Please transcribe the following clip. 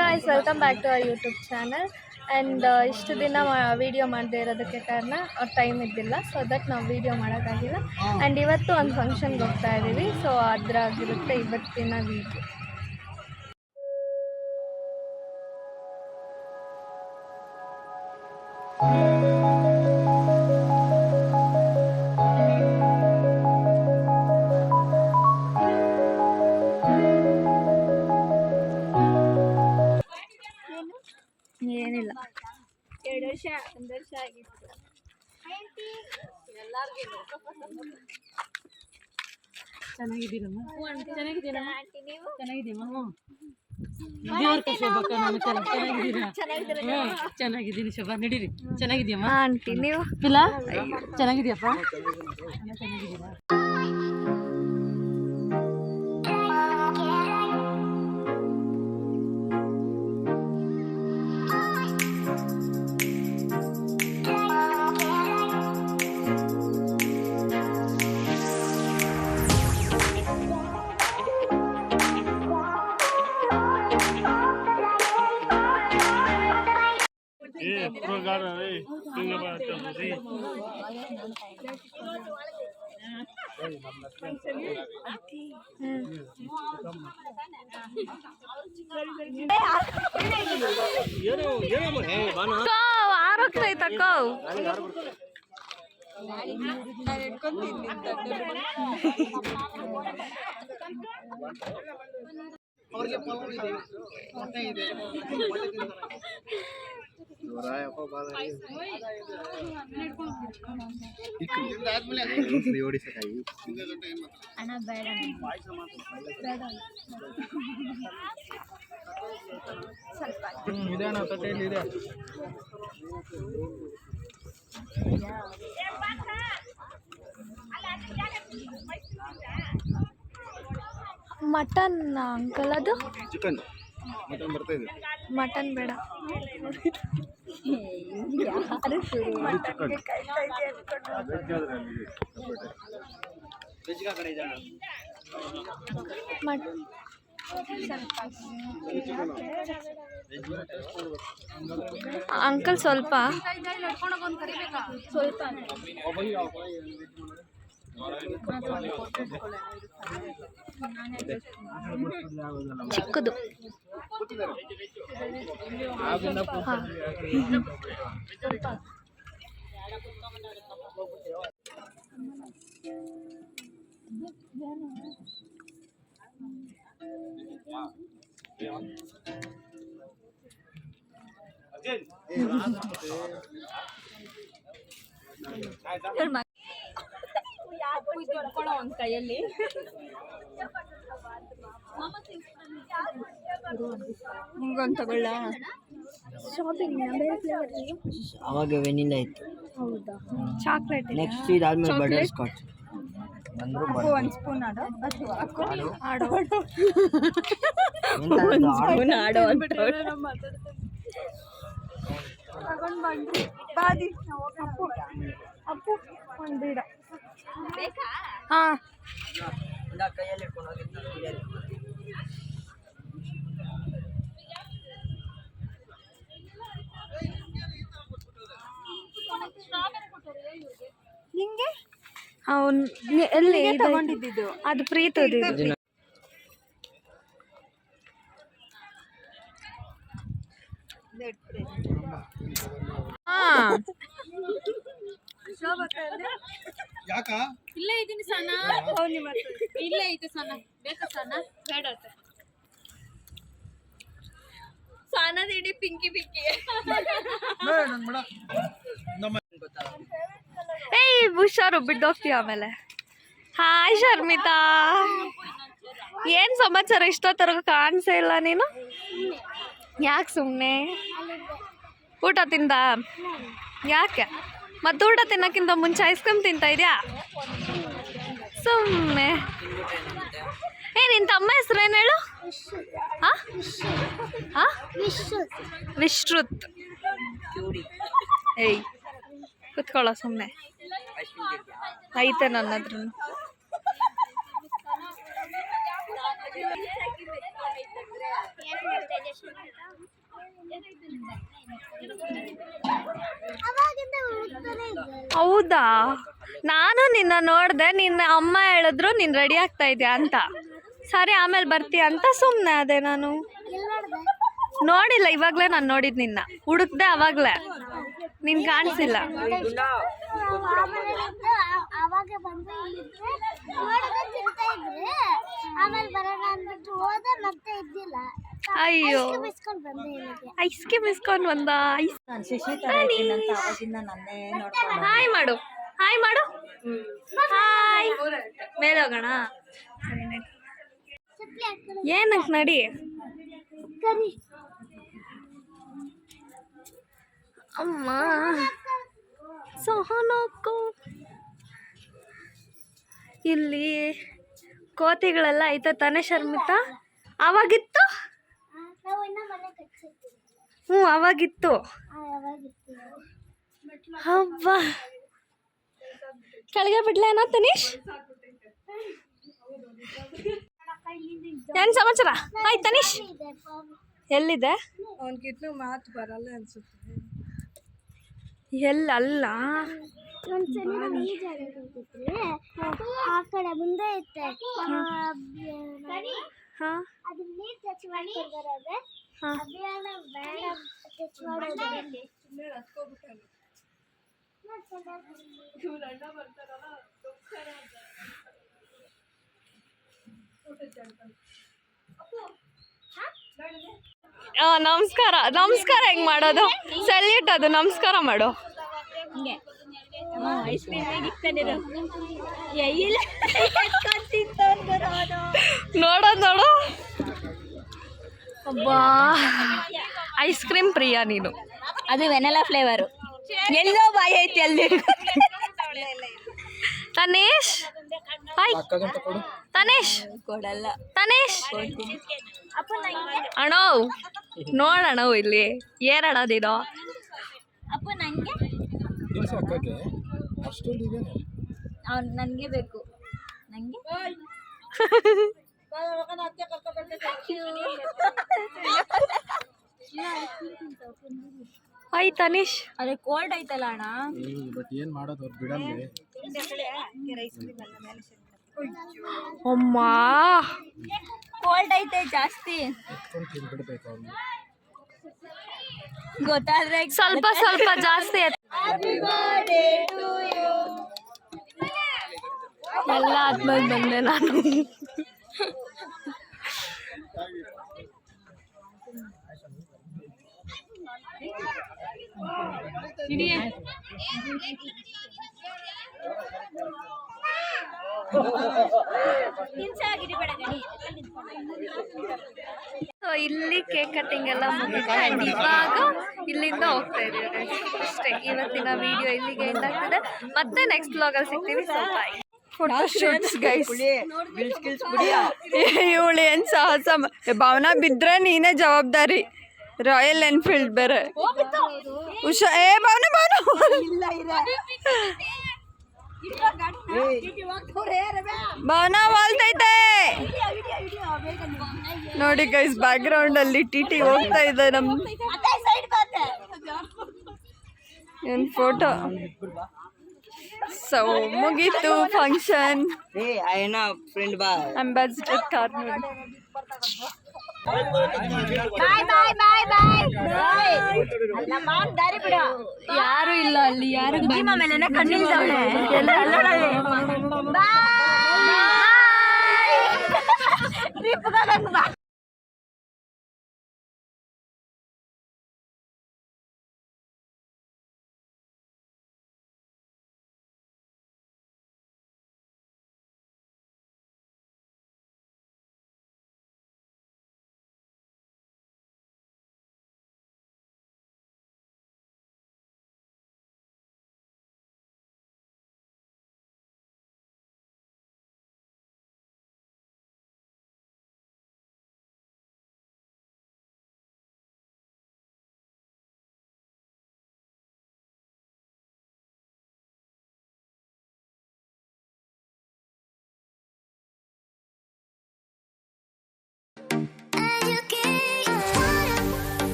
Guys welcome back to our YouTube channel and ಇಷ್ಟು ದಿನ video ಮಾಡದೇ ಇರೋದಕ್ಕೆ ಕಾರಣ ಟೈಮ್ ಇದ್ದಿಲ್ಲ. ಸೊ ಅದಕ್ಕೆ ನಾವು ವೀಡಿಯೋ ಮಾಡೋಕ್ಕಾಗಿಲ್ಲ. ಆ್ಯಂಡ್ ಇವತ್ತು ಒಂದು ಫಂಕ್ಷನ್ಗೆ ಹೋಗ್ತಾ ಇದ್ದೀವಿ ಸೊ ಅದ್ರಾಗಿರುತ್ತೆ ಇವತ್ತಿನ ವೀಡಿಯೋ ಏನಿಲ್ಲ ವರ್ಷ ಆಗಿತ್ತು ಚೆನ್ನಾಗಿದ್ದೀರಮ್ಮ ಚೆನ್ನಾಗಿದ್ದೀರಮ್ಮ ಚೆನ್ನಾಗಿದ್ದೀಮ್ಮ ದೇವ್ರ ಕಷ್ಟ ಬಕ್ಕ ನಾನು ಚೆನ್ನಾಗಿದ್ದೀರಾ? ಹ್ಮ್ ಚೆನ್ನಾಗಿದ್ದೀನಿ ಶೋಭಾ ನಡೀರಿ. ಚೆನ್ನಾಗಿದ್ಯಮ್ಮ ಆಂಟಿ ನೀವು? ಇಲ್ಲ ಚೆನ್ನಾಗಿದ್ಯಪ್ಪ ಚೆನ್ನಾಗಿದ್ದೀರಾ kau arok tadi tak kau Orang yang paling mutton uncle ಅದು? ಚಿಕನ್. ಮಟನ್ ಬರ್ತಾ ಇದೆ. ಮಟನ್ ಬೇಡ. ಮಟ್ ಅಂಕಲ್ ಸ್ವಲ್ಪ ಸ್ವಲ್ಪ ಚಿಕ್ಕದು ಹಾ. ಇವ್ರ್ ಕೈಯಲ್ಲಿ. ನಿಂಗೊಂದು ತಗೊಳ್ಳ. ಶಾಪಿಂಗ್ ಬೇರೆ ಫ್ಲೇವರ್ ಅವಾಗ ವೆನಿಲಾ ಇತ್ತು. ಹೌದಾ? ಚಾಕ್ಲೇಟ್ ನೆಕ್ಸ್ಟ್ ಇದಾದ್ಮೇಲೆ ಬಟರ್ ಸ್ಕಾಚ್ ಒಂದು ಸ್ಪೂನ್ ಆಡೋ. ಅಥವಾ ಆಡೋ. ಆಡೋ. ತಗೊಂಡ್ ಬಂದ್ರಿ. ಬಾದಿ. ಅಪ್ಪು. ಅಪ್ಪು. ಒಂದು ಬೀಡ ಹಾ. ಕೈಯಲ್ಲಿ ಇಟ್ಕೊಂಡು ಹೋಗಿದ್ದು ಹಿಂಗೆ ಅವ್ನ್ ಎಲ್ಲಿ? ತಗೊಂಡಿದ್ದು ಅದು ಪ್ರೀತದ ಇದು. ಇಲ್ಲೇ ಇದ್ದೀನಿ ಸಣ್ಣ ಇಲ್ಲೇ ಐತೆ ಸಣ್ಣ ಬೇಕಾ ಸಣ್ಣ ಬೇಡ ಸಾನದ ಇಡೀ ಪಿಂಕಿ ಪಿಂಕಿ. ಏಯ್ ಹುಷಾರು ಬಿದ್ದೋಗ್ತೀಯ ಆಮೇಲೆ. ಹಾಯ್ ಶರ್ಮಿತಾ. ಏನ್ ಸಮಾಚಾರ? ಇಷ್ಟೊತ್ತರ ಕಾಣಿಸೇ ಇಲ್ಲ ನೀನು? ಯಾಕೆ ಸುಮ್ಮನೆ ಊಟ ತಿಂದ? ಯಾಕೆ? ಊಟ ತಿನ್ನಕ್ಕಿಂತ ಮುಂಚೆ ಐಸ್ ಕ್ರೀಮ್ ತಿಂತ ಇದೆಯಾ? ಸುಮ್ಮನೆ ಏ ನಿನ್ನ ತಮ್ಮ ಹೆಸರು ಏನು ಹೇಳು? ವಿಶ್ರುತ್. ಏಯ್ ಕುತ್ಕೊಳ್ಳೋ ಸುಮ್ಮನೆ ಐತೆ ನನ್ನ ಹತ್ರ ಹೌದಾ? ನಾನು ನಿನ್ನ ನೋಡಿದೆ, ನಿನ್ನ ಅಮ್ಮ ಹೇಳಿದ್ರು ನೀನು ರೆಡಿ ಆಗ್ತಾ ಇದೆಯಾ ಅಂತ. ಸರಿ, ಆಮೇಲೆ ಬರ್ತೀಯ ಅಂತ ಸುಮ್ಮನೆ ಅದೇ ನಾನು. ನೋಡಿಲ್ಲ, ಇವಾಗಲೇ ನಾನು ನೋಡಿದ್ ನಿನ್ನ. ಹುಡುಕ್ದೆ ಅವಾಗಲೇ. ನಿನ್ ಕಾಣಿಸಿಲ್ಲ. ಬರೋಣ ಅಂದ್ಬಿಟ್ಟು ಹೋದ ಮತ್ತೆ ಇದ್ದಿಲ್ಲ. ಅಯ್ಯೋ. ಬಿಸ್ಕೊಂಡು ಬಂದೆ ಇಲ್ಲಿಗೆ. ಐಸ್ ಕ್ರೀಮ್ ಇಸ್ಕೊಂಡು ಬಂದ. ಐಸ್ ಹಾಯ್ ಮಾಡು. ಹಾಯ್ ಮಾಡು. ಹಾಯ್ ಮೇಲೆ ಹೋಗೋಣ ಏನಕ್ಕೆ ನಡಿ? ಅಮ್ಮ. ಸೋಹನೋಕು ಇಲ್ಲಿ ಕೋತಿಗಳೆಲ್ಲ ಐತೆ ತಾನೇ ಶರ್ಮಿತಾ? ಅವಾಗಿತ್ತು ಹ್ಞೂ ಅವಾಗಿತ್ತು. ಹಬ್ಬ ಕೆಳಗೆ ಬಿಡ್ಲೇನಾ ತನೀಶ್? ಏನ್ ಸಮಾಚಾರ? ಆಯ್ತು ತನೀಶ್. ಎಲ್ಲಿದೆ ಎಲ್ಲ ಅಲ್ಲ? ಒಂದ್ಸಲಿ ನಾವು ಈ ಜಾಗಕ್ಕೆ ಹೋಗಿದ್ವಿ ಆ ಕಡೆ ಮುಂದೆ ಇತ್ತೆ ಹಾ. ಅದು ನೀರ್ ಟಚ್ ಮಾಡ್ಕೊಂಡು ಬರೋದೆ. ನಮಸ್ಕಾರ. ನಮಸ್ಕಾರ ಹೆಂಗ್ ಮಾಡೋದು? ಸಲ್ಯೂಟ್ ಅದು. ನಮಸ್ಕಾರ ಮಾಡು. ನೋಡೋದು ನೋಡು. ಅಬ್ಬಾ. ಐಸ್ ಕ್ರೀಮ್ ಪ್ರಿಯ ನೀನು. ಅದು ವೆನೆಲಾ ಫ್ಲೇವರು. ಎಲ್ಲೋ ಬಾಯಿ ಐತಿ ಅಲ್ಲಿ. ತನೇಶ್. ಹಾಯ್. ತನೇಶ್. ಕೊಡಲ್ಲ. ತನೇಶ್. ಅಣವ್ ನೋಡೋಣ ಇಲ್ಲಿ. ನೀನು. ಅಪ್ಪ ನಂಗೆ ಅವ್ನು ನನಗೆ ಬೇಕು. ನಂಗೆ? ಹಾಯ್ ತನೀಶ್ ಅದೇ ಕೋಲ್ಡ್ ಐತಲ್ಲ ಅಣ್ಣ? ಬಟ್ ಏನ್ ಮಾಡೋದು ಅವ್ರು ಬಿಡಲ್ವೇ? ಅಮ್ಮ. ಕೋಲ್ಡ್ ಐತೆ ಜಾಸ್ತಿ. ಎತ್ಕೊಂಡು ತಿನ್ಬಿಡ್ಬೇಕು ಅವ್ರು ಗೊತ್ತಾದ್ರೆ ಸ್ವಲ್ಪ ಸ್ವಲ್ಪ ಜಾಸ್ತಿ ಎತ್- ಎಲ್ಲ ಆದ್ಮೇಲೆ ಬಂದೆ ನಾನು. ಇಲ್ಲಿ ಕೇಕ್ ಕಟ್ಟಿಂಗ್ ಎಲ್ಲ ಮುಗಿತು ಆ್ಯಂಡ್ ಇವಾಗ ಇಲ್ಲಿಂದ ಹೋಗ್ತಾ ಇದೀವಿ ಅಷ್ಟೇ ಇವತ್ತಿನ ವಿಡಿಯೋ ಇಲ್ಲಿಗೆ ಎಂಡ್ ಆಗ್ತದೆ. ಮತ್ತೆ ನೆಕ್ಸ್ಟ್ ಬ್ಲಾಗಲ್ಲಿ ಸಿಗ್ತೀವಿ ಸ್ವಲ್ಪ ಫೋಟೋ ಶೂಟ್ಸ್ ಗೈಸ್ ಇವಳು ಏನು ಸಾಹಸ ಭಾವನಾ ಬಿದ್ರೆ ನೀನೇ ಜವಾಬ್ದಾರಿ. ರಾಯಲ್ ಎನ್ಫೀಲ್ಡ್ ಬೇರೆ. ಉಷಾ ಏ ಭಾವನಾ ಭಾವನಾ ಭಾವನ ವಾಲ್ತೈತೆ ನೋಡಿ ಗೈಸ್ ಬ್ಯಾಕ್ ಗ್ರೌಂಡ್ ಅಲ್ಲಿ ಟಿ ಟಿ ಹೋಗ್ತಾ ಇದೆ ನಮ್ ಏನ್ ಫೋಟೋ ಸೊ ಮುಗೀತು ಫಂಕ್ಷನ್ ಅಂಬಾಸಿಡರ್ ಕಾರ್ ನೋಡಿ ಬಾಯ್ ಬಾಯ್ ಬಾಯ್ ಬಾಯ್ ನಮ್ಮ ಮಾವನ್ ದಾರಿ ಬಿಡು ಯಾರು ಇಲ್ಲ ಅಲ್ಲಿ ಯಾರು ನಿಮ್ಮ ಮೇಲೆ ಕಣ್ಣಿಲ್ದವಳೆ ಬಾಯ್